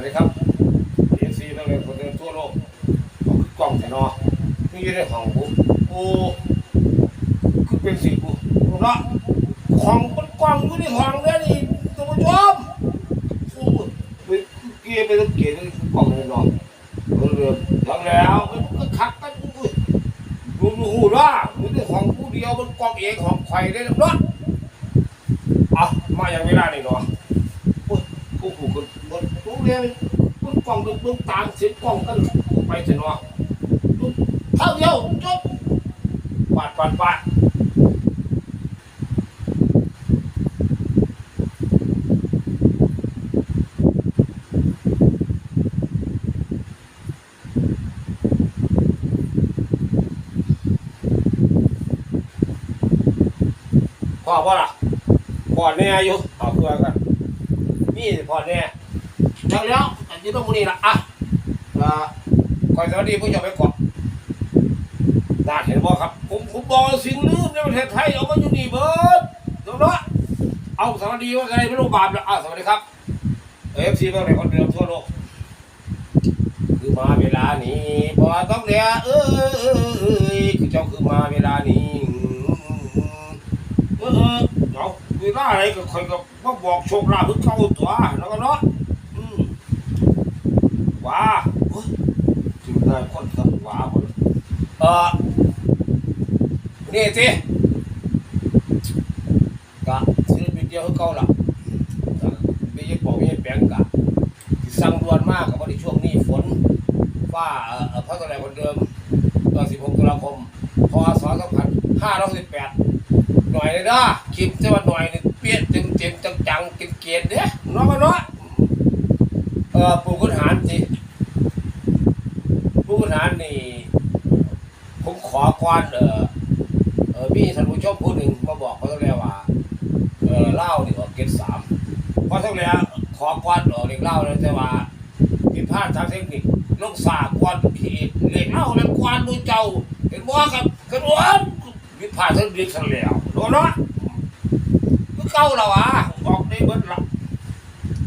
วัสดีครับเรียนซีนักเรียนคนเดินทั่วโลกกล้องแต่นอนี่อยู่ในห้องผมโอ้คือเป็นสิ่งกูเนาะของมันกล้องอยู่ในห้องเนี่ยนี่ตัวผู้ชมฟูไปเกียร์ไปต้องเกียร์กล้องในนอนเรือทำแล้วมันก็ขัดกันกูดูดูหูว่ามันเป็ห้องผู้เดียวมันกล้องเองของใครได้หรอเนาอะมาอย่างเวลานี่เนาะ นโรงเรียนมันกล่องมันตามเสียงกล่องกันไปเถอะเนาะเท่าเดียวจบปาดปาดปาดพ่อพ่อล่ะพ่อแน่อยู่เอเพื่อกันนี่พ่อแน่ จังแล้วอันนี้ต้องมูนี่ละอะอ่าคอยสวัสดีผู้ชมไปก่อนน่าเห็นบ่ครับ ผมผมบอกสิ่งลืมในประเทศไทยเอามาอยู่นี่เบิดเดี๋ยวนเอาสวัสดีว่าไงไม่รู้บาปนะอะสวัสดีครับเอฟซีเมื่อไร่คนเดิมทั่วโลกคือมาเวลานี้พอต้องเรียเออเออเออเออคือเจ้าคือมาเวลานี้เออเออเอาเวลาอะไรก็คอยก็บอกโชคลาภเพิ่งเข้าตัวแล้วก็เนาะอืม ว้าโอ้ยถึงได้คนสักว้าหมดเออนี่สิกะศิลปินเดียวคือเก่าละไม่ใช่บอกไม่ใช่แปลงกะสั่งด่วนมากกับวันช่วงนี้ฝนฟ้าเอ่อเพระตะแลคนเดิมตอน16ตุลาคมพศ2518หน่อยเลยนะคลิปจะว่าหน่อยนี่เปี้ยเต็มเต็มจังจังๆเกลียดเกียดเด้เนาะมาเนาะเออปู่ขุนหารสิ ปู่ขุนนี่ผมขอก่อนเออเออพี่ท่านผู้ชมผู้หนึ่งมาบอกเขาต้องแล้วว่าเออเล่านี่ออกเกณฑ์สามเพราะต้องแล้วขอก่อนออกเรียกเล่าเลยแต่ว่าผิดพลาดทางเทคนิคลงสากก่อนผิดเรียกเล่าแล้วกวนมือเจ้าเห็นว่ากับกระโดดผิดพลาดทางเทคนิคสันแล้วโดนเนาะคือเก่าแล้วอะออกได้เบิดละ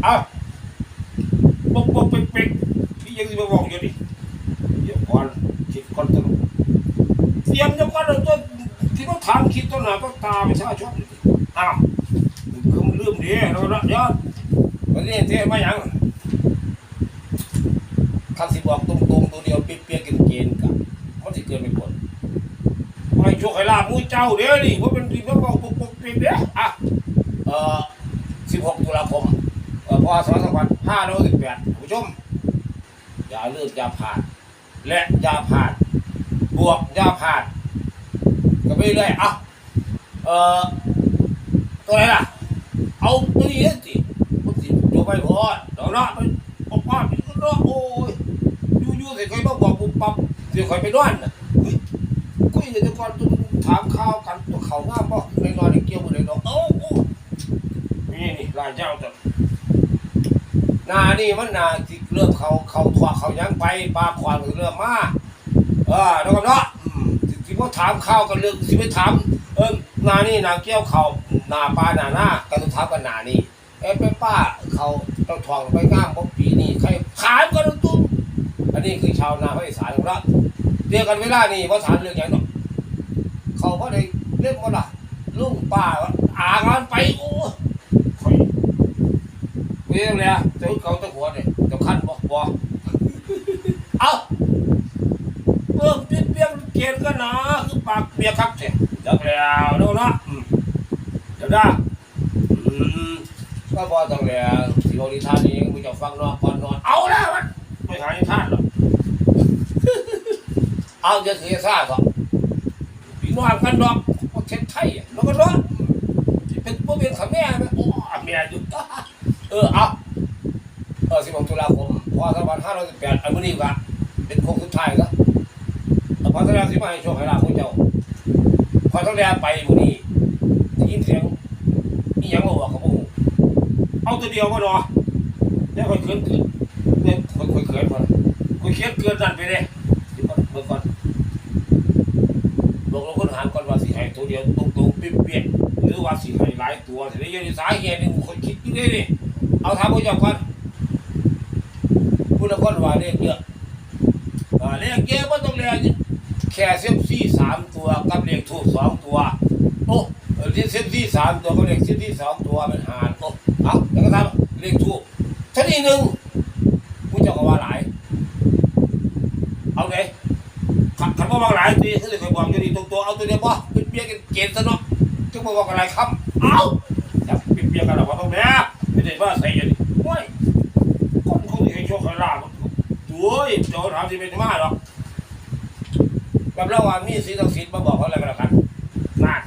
เอาปกปกเป๊กเป๊กพี่ยังจะมาบอกอยู่ดิ ก่อนคิดก่อนตลอดเตรียมจะก็เลยตัวที่เขาถามคิดต้นหนาก็ตาไม่ใช่ชอบอ้าวคือมันลืมดีเราละยอดวันนี้เทมาอย่างคันสิบอกตรงๆตัวเดียวเปียกๆกินเกณฑ์กับมันสิเกินไปผลไม่โชคให้ลาบมูเจ้าเด้อนี่ว่าเป็นที่เขาบอกปกปกเปียกเด้ออะเอ่อ16ตุลาคมเอ่อพศ2518ผู้ชม อย่าเลือกอย่าผ่าน และยาผ่าน บวกยาผ่านก็ไปเรื่อยอะเอ่อตัวไหนล่ะ เอาตัวนี้สิมันสิอยู่ไปพอดเดี๋ยวนะมันออกมาเป็นเนาะโอ้ยยู่อยู่สิใครมาบอกปุ๊บปั๊บเสิใครไปนอนน่ะเฮ้ยคุยกันก่อนต้องถามข่าวกันตัวเขาง่ามบ่ในนอนในเกี่ยวบ่ในนอนเอ้โอ้นี่นี่ลายเจ้าจ้ะ นานี่มันนาที่เริ่มเขาเขาถอดเขายังไปปลาขวานก็เริ่มมาเออนะครับเนาะที่ว่าถามข้าวกันเรื่องสิไปถามเออนานี่นาเกี้ยวเขานาปลาหน้าหน้าก็ต้องถามกันนานี่เอ้ไปป้าเขาต้องทองไปง่ามของปีนี้ใครขายกันตุ้มอันนี้คือชาวนาภาคอีสานของเราเรียกกันเวลานี่ว่าถามเรื่องอย่างเนาะเขาเพราะได้เรื่องว่าล่ะลุงป้าว่าอางานไปโอ้ เรื่องเลยอะเจ้าเขาเจ้าหัวเนี่ยเจ้าขั้นบอกบอกเอาเพิ่มเปรียวๆเกียนก็นะคือปากเปียกครับเสียจักแล้วดูนะอืมเดี๋ยวนะอืมก็พอต้องแล้วสิโอนิทานนี้มึงจะฟังนอนก่อนนอนเอาแล้วมันไม่หานิทานหรอกเอาจะเสียซ่าก็พี่น้องกันดอกประเทศไทยแล้วก็เนาะที่เป็นพวกเป็นขแม่ไหมโอ้แม่อยู่ เออเอาเออ16ตุลาคมพศ2518อันนี้ก็เป็นโค้งสุดท้ายก็พอแสดงที่มาให้โชคให้ลาภของเจ้าพอแสดงไปหมู่นี้ได้ยินเสียงอีหยังมาบอกกับผมเอาตัวเดียวก็รอแล้วค่อยเขินเกินเนี่ยค่อยค่อยเขินพอค่อยเขินเกินนั่นไปเลยเดี๋ยวก่อนเบิ่งก่อนบอกเราคนหารก่อนว่าสิให้ตัวเดียวตรงๆเปี้ยๆหรือว่าสิให้หลายตัวสิได้ยังสาเหตุหนึงคนคิดอยู่นี่นี่ เอาถามผู้เจ้าก่อนผู้ละคนว่าเรียกเยอะอ่าเรียกเยอะว่าต้องเรียกแค่เซมซี่สามตัวกับเลขทูบสองตัวโอ้เซมซี่สามตัวกับเลขเซมซี่สองตัวมันหารโอ้เอาแล้วก็ทำเลขทูบชนิดหนึ่งผู้เจ้าก็ว่าหลายเอาไงขันขันว่าว่าหลายตีคือเคยบอกอยู่ดีตรงตัวเอาตัวเดียวป่ะเป็นเบี้ยกันเกณฑ์ซะเนาะจึงบอกว่าอะไรคำเอาจับเป็นเบี้ยกันหรอกว่าตรงเนี้ย ไม่ได้ว่าใส่ยันนี้โอ้ยคนเขาที่ให้โชคให้ลาบโอ้ยเจ้าถามที่เป็นมาหรอกกับเราว่ามีสีศักดิ์สิทธิ์มาบอกเขาอะไรกันล้วกันนาน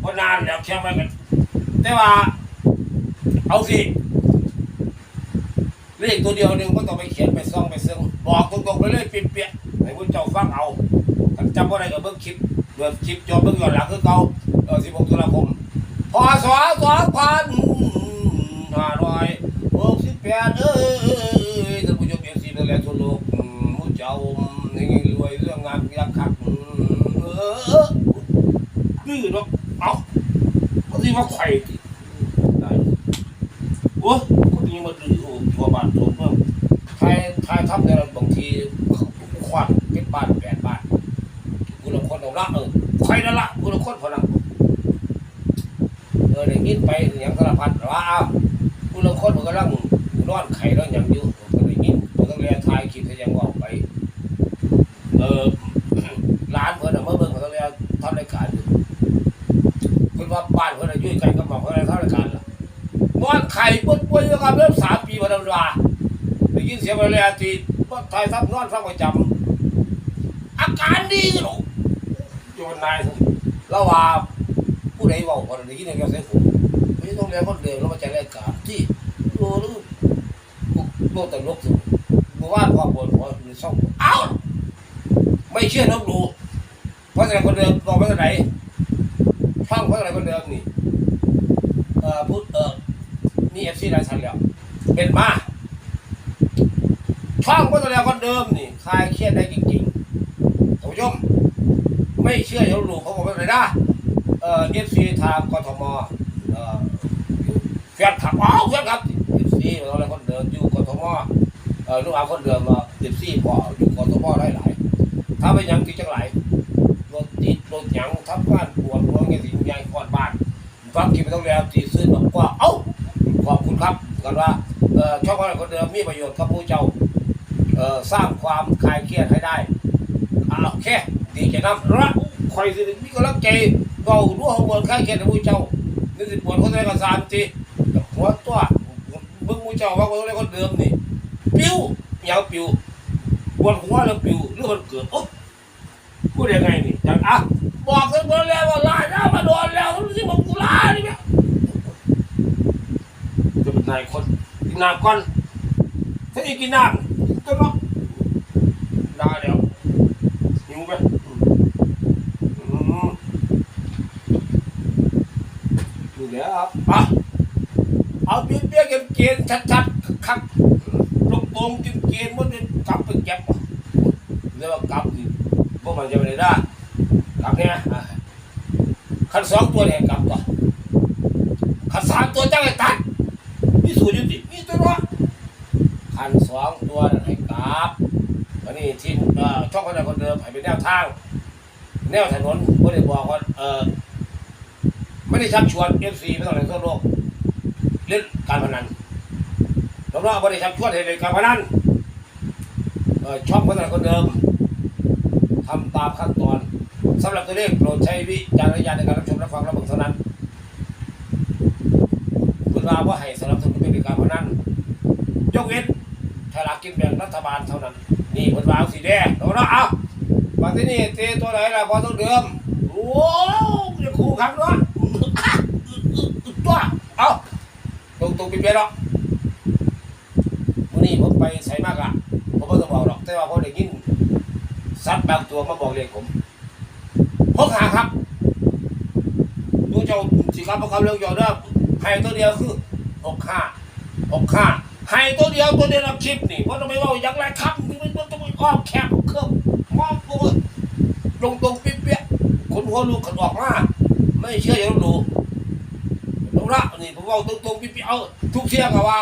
เพราะนานแล้วเชื่อไหมกัน แต่ว่า เอาสิเลขตัวเดียวหนึ่งก็ต้องไปเขียนไปซ่องไปซึ่งบอกตรงๆไปเลยเปียกๆให้คุณเจ้าฟังเอาจำว่าอะไรก็เบิ่งคลิปเบิ่งคลิปจอเบิ่งย้อนหลังคือเก่าเออ16ตุลาคมพศ2568 เอ้ยท่านผู้ชมเอฟซีทั้งหลายทั่วโลกมมุเจ้านี่รวยเรื่องงานยักษ์คักเออดื้อเนาะเอ้าก็สิว่าไข่ติได้โอ้คนนี้มาดื้อโอ้ทั่วบ้านทั่วเมืองไทยไทยทำในบางทีควันเจ็ดบ้านแปดบ้านกูละคนเอาละเออไข่นั่นละกูละคนพนังเออได้ยินไปอย่างสารพัดว่าอ้ากูละคนมันกำลัง นอนไข่นอนอย่างยู่ผมก็ได้ยินผมต้องเรียนทายคิดให้ยังว่าไป เออร้านเพิ่นน่ะเมื่อเบิ่งเขาต้องเรียนทำรายการอยู่เพิ่นว่าบ้านเพิ่นน่ะอยุ่ยไกลกับองเพิ่อนทำรายการล่ะนอนไข่ป่วยๆอยู่ครับเริ่มสามปีมาแล้วว่าได้ยินเสียงเวลาตีว่าไทยทับนอนฟังประจำอาการดีหรอกโยนนายแล้วว่าผู้ใดเว้าได้ยินอย่างเดียวเสียงผมไม่ต้องเรียนคนเดิมแล้วมาจัดรายการที่ โลกตลกสุดบ่ว่าความปวดหัวหรือช่องเอ้าไม่เชื่อลบหลู่เพราะอะไรคนเดิมบอกว่าไหนช่องเพราะอะไรคนเดิมนี่เอ่อพูดเออนี่เอฟซีราชันแล้วเป็นมาช่องเพราะอะไรคนเดิมนี่คลายเครียดได้จริงๆท่านผู้ชมไม่เชื่ออย่าลบหลู่เขาบอกว่าอะไรนะเอ่อเอฟซีทางกทมเอ่อแฟนขับอ้าวแฟนขับเอฟซีอะไรคนเดิมอยู่ มเออลูกหลาคนเดิมมาเอฟซีพออยู่กทมได้หลายถ้าไปยังที่จังไหลรถติดรถหยังทับบ้านปวดหัวเงี้ยสิยายกอดบ้านฟังกินไปต้องแล้วตีซื้อบอกว่าเอ้าขอบคุณครับกันว่าเออช่องอะไรคนเดิมมีประโยชน์กับผู้เจ้าเออสร้างความคลายเครียดให้ได้อ่าโอเคดีใจน้ำรักคอยสิมีกำลังใจก็รู้หัวคลายเครียดให้ผู้เจ้านี่สิปวดคนใดก็สามทีหัวตัว บิ่งผู้เจ้าว่าคนใดคนเดิมนี่ปิ้วเหยาปิ้วปวดหัวแล้วปิ้วหรือมันเกิดโอ๊ะพูดยังไงนี่จังอะบอกกันหมดแล้วว่าลายหน้ามาโดนแล้วรู้สึกว่ากูลานี่เนี่ยจะเป็นนายคนกินน้ำก่อนถ้าอีกกินน้ำก็เนาะได้แล้วหิวไหมอืมนี่และครับอะ เอาเบี้ยเบี้ยกันเกณฑ์ชัดๆคักๆลงตรงกินเกณฑ์มันเป็นกลับไปเก็บเรียกว่ากลับนี่พวกมันจะไม่ได้ได้กลับเนี่ยขันสองตัวเนี่ยกลับต่อขันสามตัวจ้างให้ตัดมีสูตรยุติมีตัวว่าขันสองตัวนั่นให้กลับอันนี้ทีมเอ่อช่องคนใดคนเดิมให้เป็นแนวทาง แนวถนนไม่ได้บอกว่าเออไม่ได้ชักชวนเอฟซีไม่ต้องเล่นทั่วโลก เล่นการพนันสำหรับบริษัทชวนให้เล่นการพนันช่องพนันคนเดิมทำตามขั้นตอนสำหรับตัวเลขโปรดใช้วิจารณญาณในการรับชมรับฟังรับเบิ่งเท่านั้นคุณว่าว่าให้สำหรับสนุนเป็นการพนันยกเว้นถ้ากินแบ่งรัฐบาลเท่านั้น นี่คุณว่าสีแดงเอาเนาะเอามาที่นี่เตตัวไหนล่ะพอต้องเดิมโอ้ยจะคู่ครั้งเนาะตัวเอา ตรงตรงๆเปลี่ยนๆเนาะวันนี้ผมไปใส่มากอะผมไม่ต้องบอกหรอก แต่ว่าผมได้ยินสัตว์บางตัวมาบอกเรียกผมพกหาครับดูเจ้าสิครับพวกเขาเรื่องยอดเด้อให้ตัวเดียวคือหกห้าหกห้าให้ตัวเดียวตัวเดียวรับคลิปนี่ว่าะทำไมว่าอย่างไรครับนี่มันต้องไปอ้อมแคบเครื่องมองตัวตรงตรงๆเปี้ยคนหัวลูกขันออกมาไม่เชื่ออย่าลบหลู่ ละนี่ผมว่าตรงๆเปี้ยๆเอาทุกเที่ยงกับว่า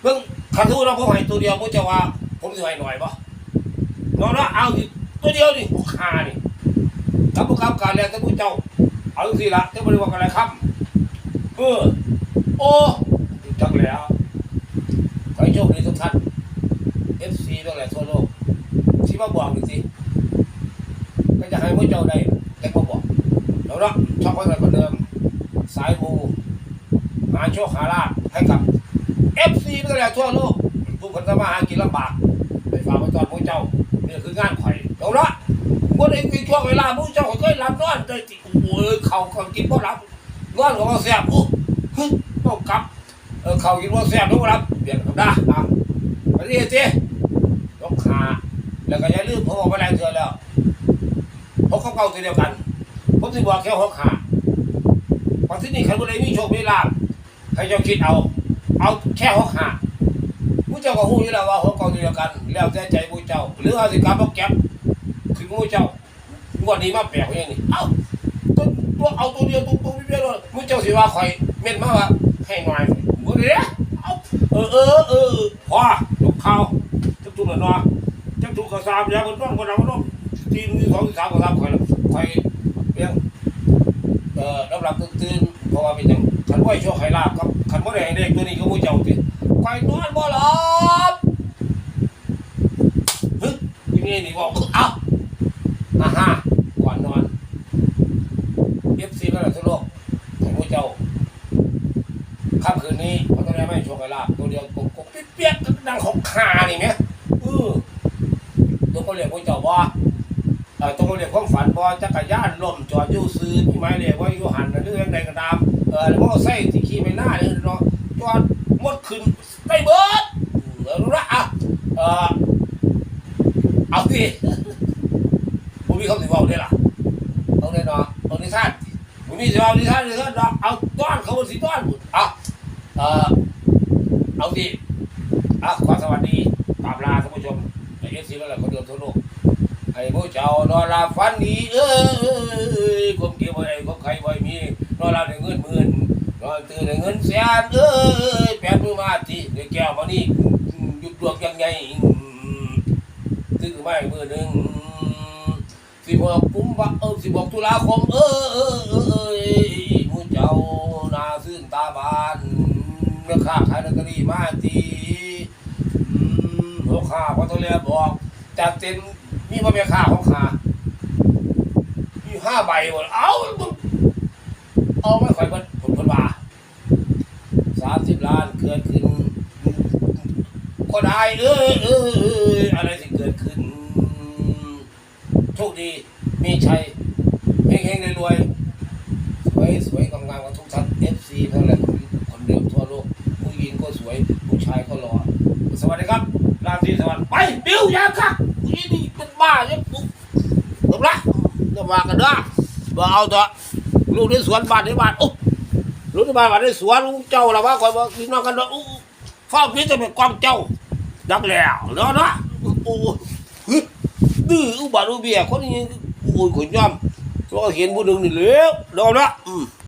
เพิ่งขันทูเราผมให้ตัวเดียวผมจะว่า ผมจะให้หน่อยปะนอนว่าเอาตัวเดียวนี่หกห้านี่กับผู้กำกับการแรงท่านผู้เจ้า เอาสิละจะบริวารอะไรครับเออโอ้จังแล้วขอให้โชคดีทุกท่าน FC ทั้งหลายทั่วโลกที่มาบอกหน่อยสิก็จะให้พวกเจ้าได้แต่มาบอกแล้วเนาะชอบอะไรก็เดิม สายมูหาโชคหาลาภให้กับ FC ทั้งหลายทั่วโลกทุกคนทำมาหากินลำบากไปฝากไว้ตอนพวกเจ้านี่คืองานไข่เอาละคนเองมีช่วงเวลาพวกเจ้าก็เคยรับนอนได้ติโอ้ยเขาก็กินบ่รับนอนก็บ่แซ่บอู้เฮ้ยต้องกลับเออเขากินบ่แซ่บต้องรับเปลี่ยนกับได้อะไปเรียนสิยกขาแล้วก็อย่าลืมผมบอกไปแล้วเทื่อแล้วพกเขาเก่าๆตัวเดียวกันผมสิบอกแค่หกขา พอที่นี่ใครบ่ได้มีโชคมีลาภใครจะคิดเอา เอาแค่หกขาผู้เจ้าก็ฮู้อยู่แล้วว่าหกเก่าเดียวกัน แล้วแต่ใจผู้เจ้า หรือเอาสิกรรมเอาแก็บคือผู้เจ้างวดนี้มาแปลกอย่างนี้เอ้าตัวตัวเอาตัวเดียวตัวตัวเดียวเลยผู้เจ้าสิว่าข่อยเม่นมาว่าให้หน่อยบ่ได้เด้เอาเออเออเออพอยกเข่าจักจุกน่ะเนาะจักจุกก็สามอย่างคนน้องคนเราคนน้องทีมสองสามก็สามคอยคอยเพียง อ่อรับรับตื่นตื่นเพราะว่าเป็นจังขันไหวชั่วไข่ลาบครับขันบ่ได้ให้เด็กตัวนี้ก็มูเจ้าติคอยนอนบ่หลับฮึคุณนี่นี่บอกเอ้าอ่าฮะก่อนนอนเอฟซีมาแล้วทั่วโลกให้มูเจ้าค่ำคืนนี้เขาต้องได้ไม่โชคไข่ลาบตัวเดียวกบกบเปียกๆดังของขานี่ไหมเออตัวเขาเรียกว่าเจ้าว่าเอ่อ ตัวเขาเรียกความฝันว่าจักรยานล่มจอดอยู่ซื้อพี่ไม้เรียกว่าอยู่หันหรือยังไงก็ตามเออแล้วมอไซค์ที่ขี่ไปหน้านี่เนาะจอดหมดขึ้นได้เบิดเออรู้ละอะเออเอาสิผมมีคำสิบอกได้ล่ะเอาได้เนาะเอาในท่านผมมีสิบอกในท่านในท่านเนาะเอาต้อนเขาสิต้อนเอาเออเอาสิอะขอสวัสดีตามลาท่านผู้ชมในเอฟซีและคนเดิมทั่วโลก ให้ผู้เจ้านอนหลับฝันดีเอ้ยความเกี่ยวอะไรของใครไว้มีนอนหลับได้เงินหมื่นนอนตื่นได้เงินแสนเอ้ยแปดมือมาทีเดี๋ยวแก้วมานี่หยุดดวงยังไงซื้อไม่มือหนึ่งสิบหกกุมภาเออสิบหกตุลาคมเออเออเออเออผู้เจ้านาซื่นตาบานเมื่อข้าขายลอตเตอรี่มาทีหัวขาพอตัวเรียบอกจากเต็ม นมีมาเมียขาของขามีห้าใบหมดเอาเอาไม่ค่อยเพิ่นผลเพิ่นว่าสามสิบล้านเกิดขึ้นก็ได้เออเออเอออะไรที่เกิดขึ้นโชคดีมีชัยเฮงๆรวยๆสวยสวยงามๆกับทุกท่าน FC ทั้งหลายคนเดียวทั่วโลกผู้หญิงก็สวยผู้ชายก็หล่อสวัสดีครับราตรีสวัสดิ์ไป บิ้วยาค่ะ นี่นี่เป็นบ้าเนี่ยปุ๊บจบละจะมากันด้อมาเอาเถอะลูกในสวนบ้านในบ้านโอ้ลูกในบ้านบ้านในสวนลูกเจ้าละว่าคอยบอกพี่น้องกันเด้ออู้ฟ้าพี่จะเป็นความเจ้าดักแล้วเนาะเนาะโอ้ดื้ออุบาทอุเบียคนนี้โอ้ยขนย่อมก็เห็นผู้หนึ่งนี่เหลวเนาะเนาะ